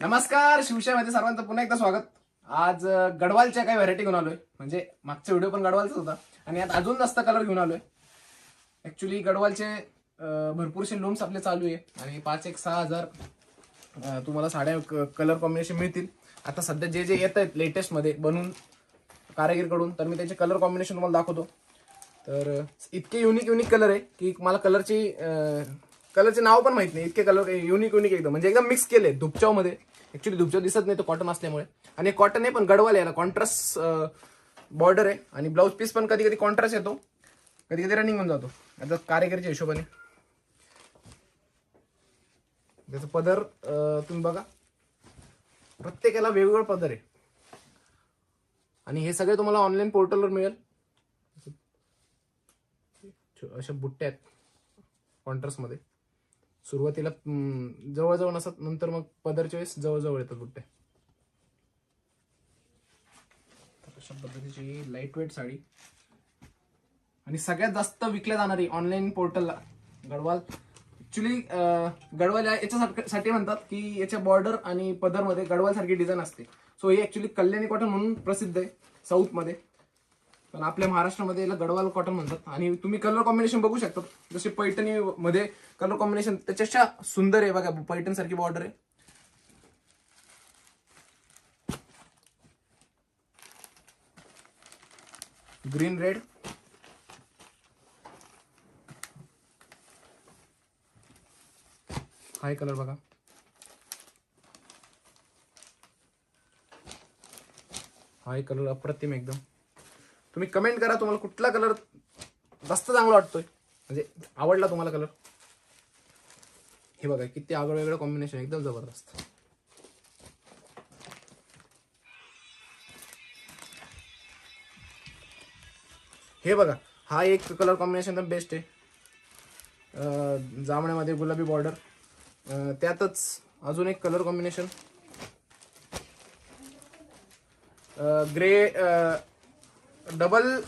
नमस्कार शिवशामध्ये सर्वांचं पुन्हा एकदा स्वागत. आज गडवालच्या काही व्हरायटी घेऊन आलोय. म्हणजे मागचा व्हिडिओ पण गडवालचाच होता. आणि आज अजून जास्त कलर घेऊन आलोय. ऍक्च्युली गडवालचे भरपूरसे लूम्स आपले चालू आहे. आणि पाच एक सहा हजार तुम्हाला साड्या कलर कॉम्बिनेशन मिळतील. आता सध्या जे जे येत आहेत लेटेस्टमध्ये बनून बनवून कारागीरकडून तर मी त्याचे कलर कॉम्बिनेशन तुम्हाला दाखवतो. तर इतके युनिक युनिक कलर आहे की मला कलरची कलरचे नाव पण माहीत नाही. इतके कलर युनिक युनिक एकदम. म्हणजे एकदम मिक्स केले धुपचावमध्ये ऍक्च्युली धुपचाव दिसत नाही तो कॉटन असल्यामुळे. आणि कॉटन आहे पण गडवाल याला. कॉन्ट्रास्ट बॉर्डर आहे. आणि ब्लाऊज पीस पण कधी कधी कॉन्ट्रास्ट येतो. कधी कधी रनिंग होऊन जातो. आता कारागिरीच्या हिशोबाने. त्याचा पदर तुम्ही बघा. प्रत्येकाला वेगवेगळं पदर आहे. आणि हे सगळे तुम्हाला ऑनलाईन पोर्टलवर मिळेल. अशा बुट्ट्या आहेत. कॉन्ट्रास्टमध्ये मध्ये. सुरुवातीला जवळजवळ नसत नंतर मग पदरच्या वेळेस जवळजवळ येतात बुट्टे. अशा पद्धतीची लाइट वेट साडी. आणि सगळ्यात जास्त विकल्या जाणारी ऑनलाईन पोर्टलला गडवाल. ऍक्च्युली गडवाल याच्यासाठी म्हणतात की याच्या बॉर्डर आणि पदरमध्ये गडवाल सारखी डिझाईन असते. सो ही ऍक्च्युली कल्याणी कॉटन म्हणून प्रसिद्ध आहे साऊथमध्ये पण आपल्या महाराष्ट्रामध्ये याला गडवाल कॉटन म्हणतात. आणि तुम्ही कलर कॉम्बिनेशन बघू शकता. जसे पैठणी मध्ये कलर कॉम्बिनेशन त्याच्यापेक्षा सुंदर आहे बघा पैठण सारखी बॉर्डर आहे. ग्रीन रेड हाय कलर बघा. हाय कलर अप्रतिम एकदम. तुम्ही कमेंट करा तुम्हाला कुठला कलर जास्त चांगला वाटतोय. म्हणजे आवडला तुम्हाला कलर हे बघा किती आगळ वेगळं कॉम्बिनेशन एकदम जबरदस्त. हे बघा हा एक कलर कॉम्बिनेशन तर बेस्ट आहे. जांभळ्यामध्ये गुलाबी बॉर्डर त्यातच अजून एक कलर कॉम्बिनेशन ग्रे डबल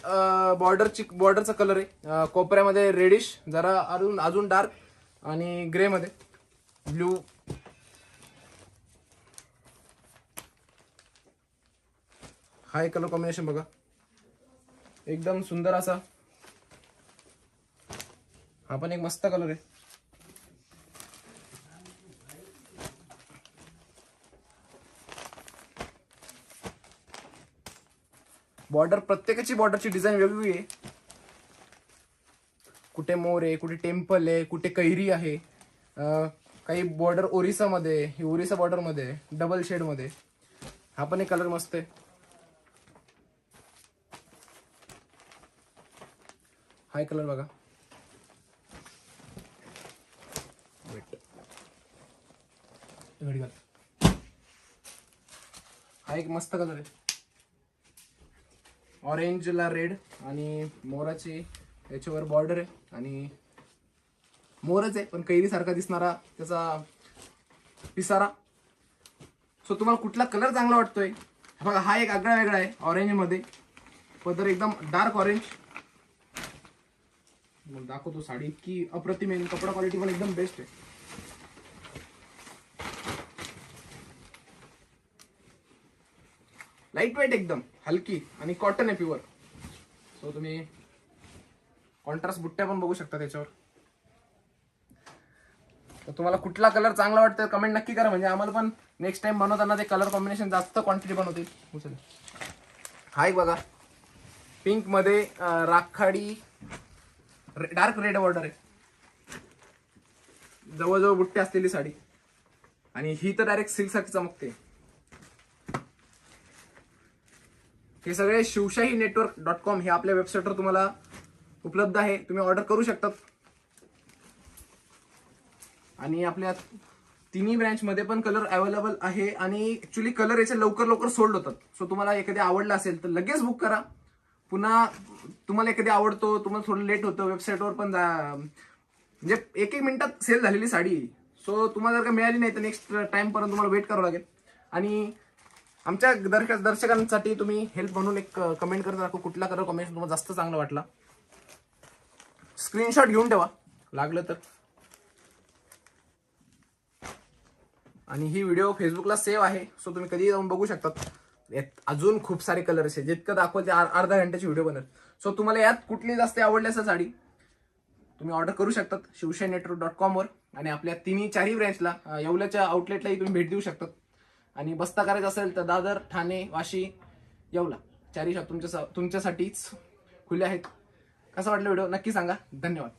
बॉर्डरची बॉर्डरचा कलर आहे. कोपऱ्यामध्ये रेडिश जरा अजून अजून डार्क आणि ग्रेमध्ये ब्ल्यू हा एक कलर कॉम्बिनेशन बघा. एकदम सुंदर असा. हा पण एक मस्त कलर आहे. बॉर्डर प्रत्येकाची बॉर्डरची डिझाईन वेगवेगळी आहे. कुठे मोर आहे कुठे टेम्पल आहे कुठे कैरी आहे काही बॉर्डर ओरिसामध्ये ही ओरिसा बॉर्डरमध्ये आहे डबल शेडमध्ये हा पण एक कलर मस्त आहे. हाय कलर बघा. हा एक मस्त कलर आहे. ऑरेंजला रेड आणि मोराची याच्यावर बॉर्डर आहे आणि मोरच आहे पण कैरीसारखा दिसणारा त्याचा पिसारा. सो तुम्हाला कुठला कलर चांगला वाटतोय? बघा हा एक आगळा वेगळा आहे ऑरेंजमध्ये पदर एकदम डार्क ऑरेंज मग दाखवतो साडी. इतकी अप्रतिम आहे कपडा क्वालिटी पण एकदम बेस्ट आहे. लाइट वेट एकदम हलकी आणि कॉटन आहे प्युअर सो तुम्ही कॉन्ट्रास्ट बुट्ट्या पण बघू शकता त्याच्यावर. तर तुम्हाला कुठला कलर चांगला वाटतं कमेंट नक्की करा. म्हणजे आम्हाला पण नेक्स्ट टाइम बनवताना ते कलर कॉम्बिनेशन जास्त क्वांटिटी बनवतील उचल. हा एक बघा. पिंकमध्ये अं, राखाडी डार्क रेड बॉर्डर आहे. जवळजवळ बुट्टे असलेली साडी. आणि ही तर डायरेक्ट सिल्कसाठी चमकते. हे सगळे शिवशाही नेटवर्क डॉट कॉम हे आपल्या वेबसाईटवर तुम्हाला उपलब्ध आहे. तुम्ही ऑर्डर करू शकतात. आणि आपल्या तिन्ही ब्रँचमध्ये पण कलर अवेलेबल आहे. आणि ॲक्च्युली कलर याचे लवकर लवकर सोल्ड होतात. सो तुम्हाला एखादी आवडला असेल तर लगेच बुक करा. पुन्हा तुम्हाला एखादी आवडतो तुम्हाला थोडं लेट होतं वेबसाईटवर पण जा म्हणजे एक एक मिनिटात सेल झालेली साडी. सो तुम्हाला जर का मिळाली नाही तर नेक्स्ट टाईमपर्यंत तुम्हाला वेट करावं लागेल. आणि आमच्या दर्शक दर्शकांसाठी तुम्ही हेल्प म्हणून एक कमेंट करत राखू कुठला कलर कमेंट तुम्हाला जास्त चांगला वाटला. स्क्रीनशॉट घेऊन ठेवा. लागलं तर. आणि ही व्हिडिओ फेसबुकला सेव्ह आहे. सो तुम्ही कधी जाऊन बघू शकतात. यात अजून खूप सारे कलर्स आहे जितकं दाखवल ते अर्धा घंट्याची व्हिडिओ बनेल. सो तुम्हाला यात कुठली जास्त आवडली असेल साडी तुम्ही ऑर्डर करू शकतात. शिवशाही नेटवर्क डॉट कॉमवर आणि आपल्या तिन्ही चारही ब्रँचला येवल्याच्या आउटलेटलाही तुम्ही भेट देऊ शकतात. आणि बस्ता करायचा असेल तर दादर ठाणे वाशी येवला. चारी शॉप तुमच्या तुमच्यासाठीच खुले आहेत. कसा वाटला व्हिडिओ? नक्की सांगा. धन्यवाद.